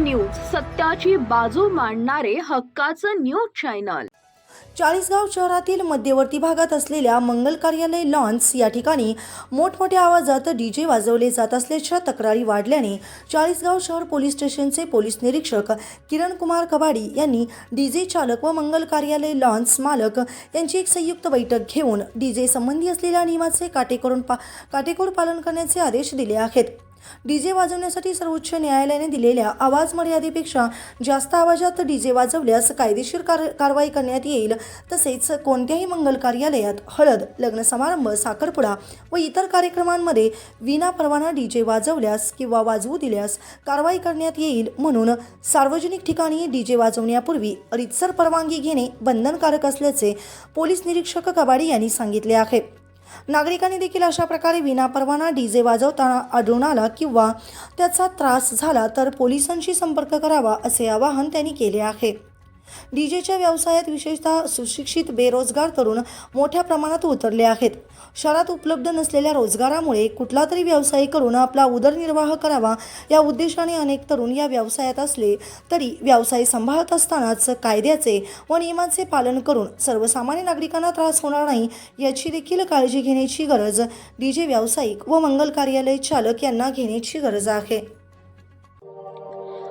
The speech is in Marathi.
न्यूज सत्ताची बाजू मांडणारे हक्काचं न्यूज चॅनल. चाळीसगाव शहरातील मध्यवर्ती भागात असलेल्या मंगल कार्यालय लॉन्स या ठिकाणी मोठमोठ्या आवाजात डीजे वाजवले जात असल्याच्या तक्रारी वाढल्याने चाळीसगाव शहर पोलीस स्टेशनचे पोलीस निरीक्षक किरण कुमार कबाडी यांनी डीजे चालक व मंगल कार्यालय लॉन्स मालक यांची एक संयुक्त बैठक घेऊन डीजे संबंधी असलेल्या नियमाचे काटेकोर पा काटेकोर पालन करण्याचे आदेश दिले आहेत. डीजे वाजवण्यासाठी सर्वोच्च न्यायालयाने दिलेल्या आवाज मर्यादेपेक्षा जास्त आवाजात डीजे वाजवल्यास कायदेशीर कार कारवाई करण्यात येईल. तसेच कोणत्याही मंगल कार्यालयात हळद लग्न समारंभ साखरपुडा व इतर कार्यक्रमांमध्ये विना परवाना डीजे वाजवल्यास किंवा वाजवू दिल्यास कारवाई करण्यात येईल म्हणून सार्वजनिक ठिकाणी डीजे वाजवण्यापूर्वी रितसर परवानगी घेणे बंधनकारक असल्याचे पोलीस निरीक्षक कबाडी यांनी सांगितले आहे. नागरिकांनी देखील अशा प्रकारे विनापरवाना डीजे वाजवताना आढळून आला किंवा त्याचा त्रास झाला तर पोलिसांशी संपर्क करावा असे आवाहन त्यांनी केले आहे. डीजेच्या व्यवसायात विशेषतः सुशिक्षित बेरोजगार तरुण मोठ्या प्रमाणात उतरले आहेत. शहरात उपलब्ध नसलेल्या रोजगारामुळे कुठला तरी व्यवसाय करून आपला उदरनिर्वाह करावा या उद्देशाने अनेक तरुण या व्यवसायात असले तरी व्यवसाय सांभाळत असतानाच कायद्याचे व नियमांचे पालन करून सर्वसामान्य नागरिकांना त्रास होणार नाही याची देखील काळजी घेण्याची गरज डीजे व्यावसायिक व मंगल कार्यालय चालक यांना घेण्याची गरज आहे.